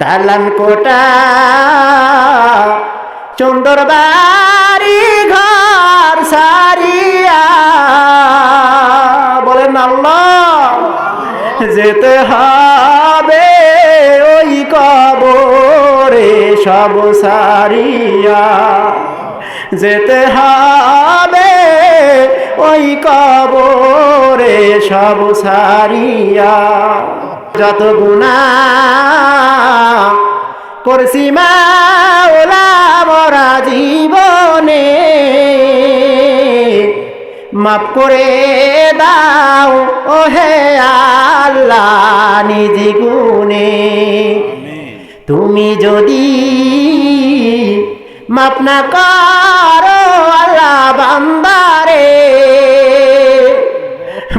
দালান কোটা সুন্দর বাড়ি ঘর সারিয়া। বলেন আল্লাহ, যেতে হবে ওই কবরে সব সারিয়া। যেতে হবে ওই কবরে সব সারিয়া। যত গুণা করছি মা মরা জীবনে, মাফ করে দাও ও হে আল্লাহ নিজ গুণে। তুমি যদি মাপ না করো আল্লাহ বান্দারে,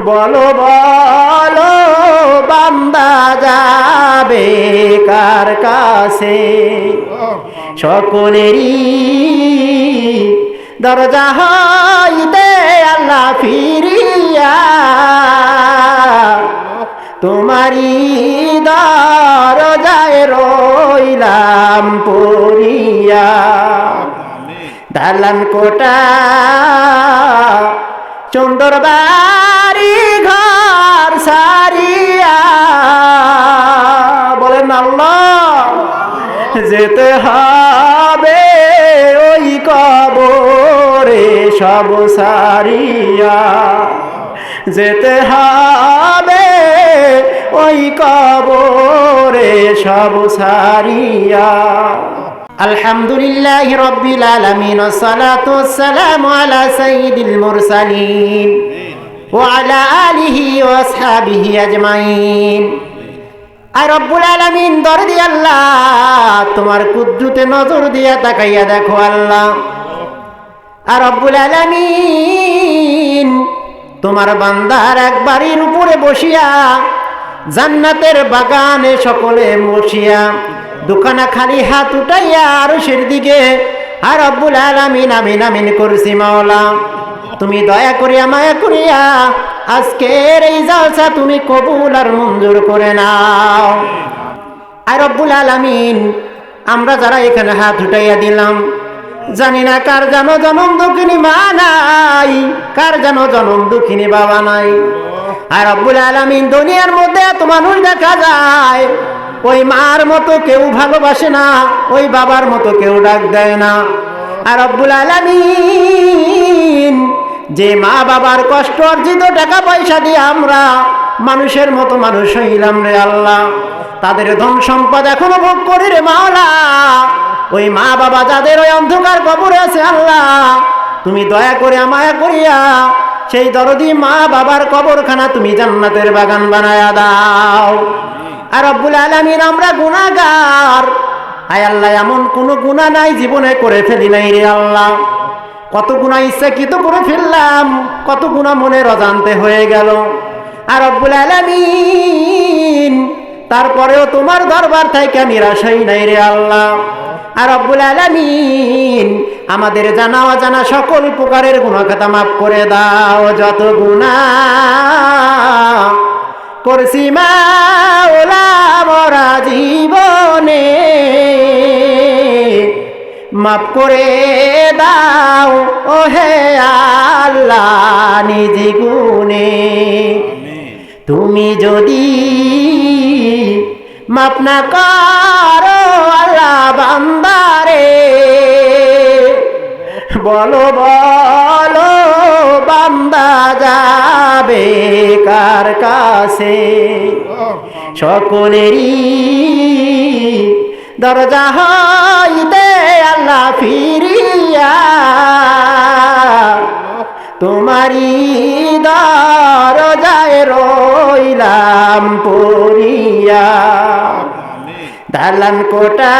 বলো বলো বান্দা যাবে কার কাছে? সকলেরই দরজা হইতে আল্লাহ ফিরিয়া তোমারি দরজায় রইলাম পড়িয়া। দালান কোটা সুন্দর বাড়ি ঘর সারিয়া সব সারিয়া যেতে হবে ওই কবরে সব সারিয়া আলহামদুলিল্লাহ রব্বিল আলামিন والصلاه والسلام على سيد المرسلين وعلى آله وأصحابه أجمعين আর রব্বুল আলামিন দরদি আল্লাহ তোমার কুদ্দুতে নজর দিয়া তাকাইয়া দেখো আল্লাহ আর রব্বুল আলামিন তোমার বান্দার এক বাড়ির উপরে বসিয়া জান্নাতের বাগানে সকলে বসিয়া দোকানা খালি হাত উঠাইয়া আর সের দিকে, আর রব্বুল আলামিন, আমিন আমিন করছি মাওলা। তুমি দয়া করিয়া, মায়া করিয়া আজকের এই জালসা তুমি কবুল আর মঞ্জুর করে নাও। আর রব্বুল আলামিন, আমরা যারা এখানে হাত উঠাইয়া দিলাম জানি না কার যেন জনম দুঃখিনী মা নাই, কার যেন জনম দুঃখিনী বাবা নাই। আর রব্বুল আলামিন দুনিয়ার মধ্যে এত মানুষ দেখা যায়, ওই মার মতো কেউ ভালোবাসে না, ওই বাবার মতো কেউ ডাক দেয় না। আর রব্বুল আলামিন, যে মা বাবার কষ্ট অর্জিত টাকা পয়সা দিয়ে আমরা মানুষের মতো মানুষ হইলাম রে আল্লাহ। তাদের ধন সম্পদ এখনও ভোগ করি রে মাওলা। ওই মা বাবা যাদের ওই অন্ধকার কবরে আছে আল্লাহ তুমি দয়া করে মায়া করিয়া সেই দরদি মা বাবার কবরখানা তুমি জান্নাতের বাগান বানায়া দাও। আর রব্বুল আলামিন আমরা গুনাহগার। আয় আল্লাহ এমন কোনো গুনাহ নাই জীবনে করে ফেলি নাই রে আল্লাহ। কত গুণা ইচ্ছাকৃত করে ফেললাম কত গুণা মনে অজান্তে হয়ে গেল। আর রব্বুল আলামিন তারপরেও তোমার দরবার থেকে নিরাশাই নাই রে আল্লাহ। আর রব্বুল আলামিন আমাদের জানা অজানা সকল প্রকারের গুণাখাতা মাফ করে দাও যত গুণা করছি মা ওলা মরা জীবনে মাফ করে দাও ও হে আল্লাহ নিজ গুণে। তুমি যদি মাপ না করো আল্লাহ বান্দারে। বলো বলো, বান্দা যাবে কার কাছে? সকলেরই দরজা হইতে আল্লাহ ফিরিয়া তোমারি দরজায় রইলাম পড়িয়া দালান কোটা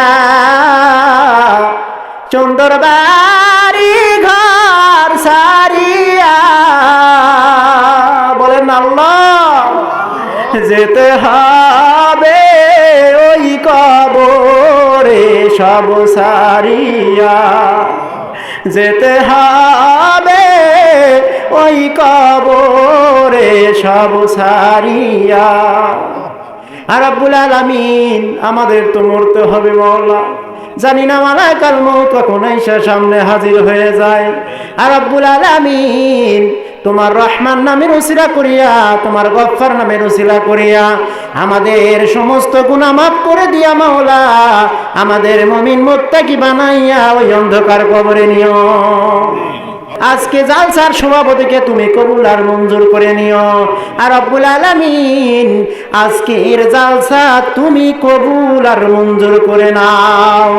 সুন্দর বাড়ি ঘর সারিয়া। বলেন আল্লাহ, যেতে হবে ওই কবরে সব সারিয়া। যেতে হবে ওই কবরে সব সারিয়া। আর আলামিন আমাদের তো মরতে হবে মওলা। জানি না মালাকাল মৌত কখন এসে সামনে হাজির হয়ে যায়। আর আলামিন তোমার রহমান নামের উসিলা করিয়া, তোমার গফফার নামের উসিলা করিয়া আমাদের সমস্ত গুণা মাফ করে দিয়া মাওলা, আমাদের মমিন মোত্তাকি বানাইয়া ওই অন্ধকার কবরে নিও। আজকে জালসার সভাপতিকে তুমি কবুল আর মঞ্জুর করে নিও। আর আব্বুল আলামিন আজকের জালসা তুমি কবুল আর মঞ্জুর করে নাও।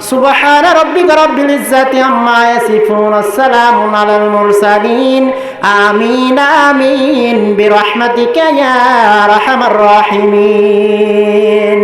সুবহান রাব্বিকা রাব্বিল ইজ্জাতি আম্মা ইয়াসিফুন আসসালামু আলাল মুরসালিন। আমিন আমিন। বিরহমাতিকা ইয়া আরহামার রাহিমিন।